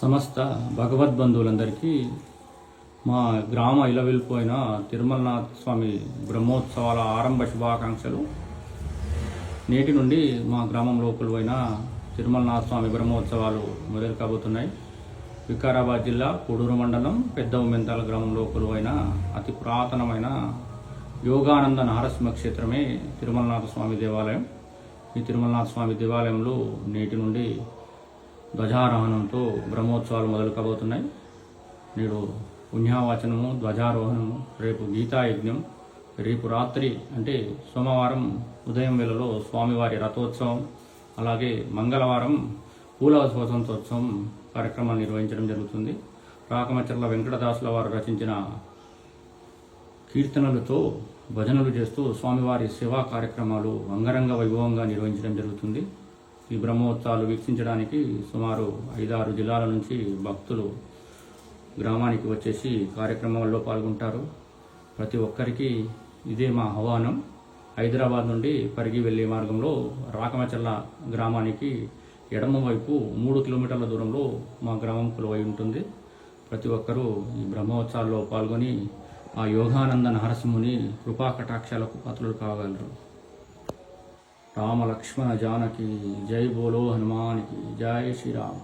సమస్త భగవద్బంధువులందరికీ మా గ్రామ ఇలవెల్లిపోయిన తిరుమలనాథ స్వామి బ్రహ్మోత్సవాల ఆరంభ శుభాకాంక్షలు. నేటి నుండి మా గ్రామంలో కొలువైన తిరుమలనాథ స్వామి బ్రహ్మోత్సవాలు మొదలు కాబోతున్నాయి వికారాబాద్ జిల్లా కొడూరు మండలం పెద్ద ఉమ్మెంతాల గ్రామంలో కొలువైన అతి పురాతనమైన యోగానంద నారసింహ క్షేత్రమే తిరుమలనాథ స్వామి దేవాలయం. ఈ తిరుమలనాథ స్వామి దేవాలయంలో నేటి నుండి ధ్వజారోహణంతో బ్రహ్మోత్సవాలు మొదలు కాబోతున్నాయి నేడు పుణ్యావాచనము ధ్వజారోహణము రేపు గీతాయజ్ఞం రేపు రాత్రి అంటే సోమవారం ఉదయం వేళలో స్వామివారి రథోత్సవం అలాగే మంగళవారం పూల స్వతంత్రోత్సవం కార్యక్రమాలు నిర్వహించడం జరుగుతుంది. రాకమచర్ల వెంకటదాసుల వారు రచించిన కీర్తనలతో భజనలు చేస్తూ స్వామివారి సేవా కార్యక్రమాలు అంగరంగ వైభవంగా నిర్వహించడం జరుగుతుంది. ఈ బ్రహ్మోత్సవాలు వీక్షించడానికి సుమారు ఐదారు జిల్లాల నుంచి భక్తులు గ్రామానికి వచ్చేసి కార్యక్రమాల్లో పాల్గొంటారు. ప్రతి ఒక్కరికి ఇదే మా ఆహ్వానం. హైదరాబాద్ నుండి పరిగి వెళ్ళే మార్గంలో రాకమచల్ల గ్రామానికి ఎడమ వైపు మూడు కిలోమీటర్ల దూరంలో మా గ్రామం కొలువై ఉంటుంది. ప్రతి ఒక్కరూ ఈ బ్రహ్మోత్సవాల్లో పాల్గొని ఆ యోగానంద నరసింహుని కృపా కటాక్షాలకు పాత్రలు కాగలరు. రామ లక్ష్మణ జానకి జై బోలో హనుమానికి జై శ్రీరామ్